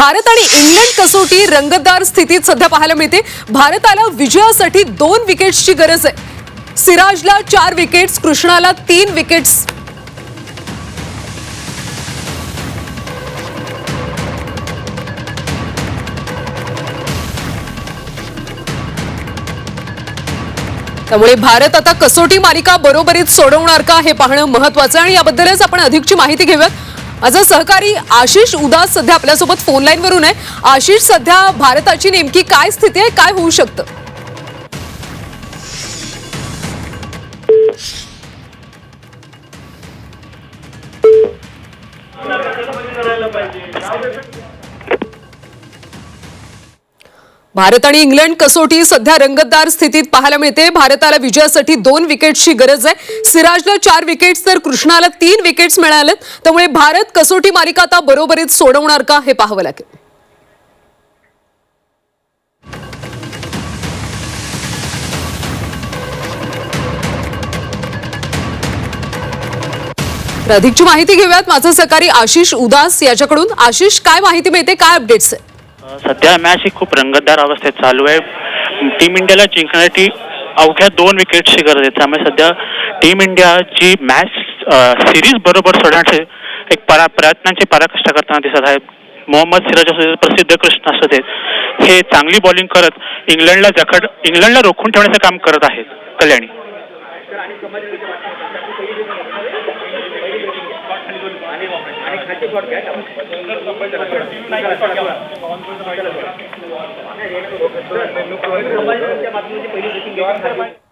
भारत आणि इंग्लंड कसोटी रंगतदार स्थितीत सध्या पाहायला मिळते. भारताला विजयासाठी दोन विकेट्सची गरज आहे. सिराजला चार विकेट्स कृष्णाला तीन विकेट्स. त्यामुळे भारत आता कसोटी मालिका बरोबरीत सोडवणार का हे पाहणं महत्वाचं आणि याबद्दलच आपण अधिकची माहिती घेऊयात. माझा सहकारी आशिष उदास सध्या आपल्यासोबत फोन लाईन वरून आहे. आशिष सध्या भारताची नेमकी काय स्थिती आहे? काय होऊ शकतं? भारत आणि इंग्लंड कसोटी सध्या रंगतदार स्थितीत पाहायला मिळते. भारताला विजयासाठी दोन विकेट्सची गरज आहे. सिराजला चार विकेट्स तर कृष्णाला तीन विकेट्स मिळालेत. त्यामुळे भारत कसोटी मालिका आता बरोबरीत सोडवणार का हे पाहावं लागेल. अधिकची माहिती घेऊयात. माझं सकाळी आशिष उदास याच्याकडून. आशिष काय माहिती मिळते? काय अपडेट्स आहे? सध्या मॅच ही खूप रंगतदार अवस्थेत चालू आहे. टीम इंडियाला जिंकण्यासाठी अवघ्या दोन विकेटची गरज आहे. त्यामुळे सध्या टीम इंडिया जी मॅच सिरीज बरोबर सोडण्याचे एक परा प्रयत्नांची पराकष्ट करताना दिसत आहे. मोहम्मद सिराज असू प्रसिद्ध कृष्ण असू देत हे चांगली बॉलिंग करत इंग्लंडला जखड इंग्लंडला रोखून ठेवण्याचं काम करत आहेत कल्याणी. पहिली